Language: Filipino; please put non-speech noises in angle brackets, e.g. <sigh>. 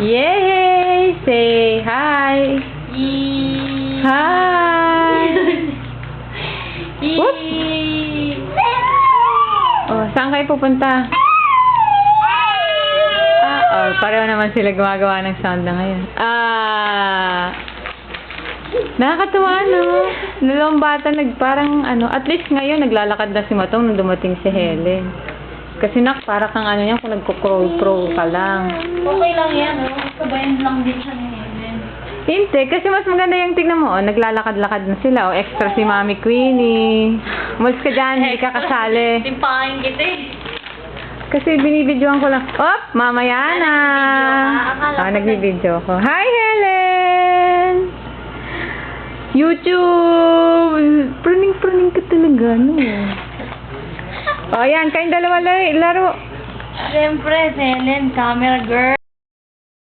Yay! Say hi! Yee. Hi! Whoop. Yee. Oh, saan kayo pupunta? Ah, oh, pareho naman sila gumagawa ng sound na ngayon. Ah, nakakatuwa, no? Dalawang bata nag parang ano, at least ngayon naglalakad na si Matong nung dumating si Helen. Kasi nak, para kang ano yan kung nagko-crawl-crawl ka lang. Okay lang yan, oh. Sabayan lang din siya ni Helen. Hindi, kasi mas maganda yung tignan mo, oh, naglalakad-lakad na sila, oh, extra si Mami Queenie. Umalis ka dyan, hindi ka kasali. <laughs> Timpahin kita eh. Kasi binibidyoan ko lang. Op, mamaya na. Ah, Ah, nagbibidyo nagbibidyo ka. Akala ko ko. Hi, Helen! YouTube! Pruning-pruning ka talaga, no? O, yan. Kayong dalawa laro. Siyempre, si Helen, camera girl.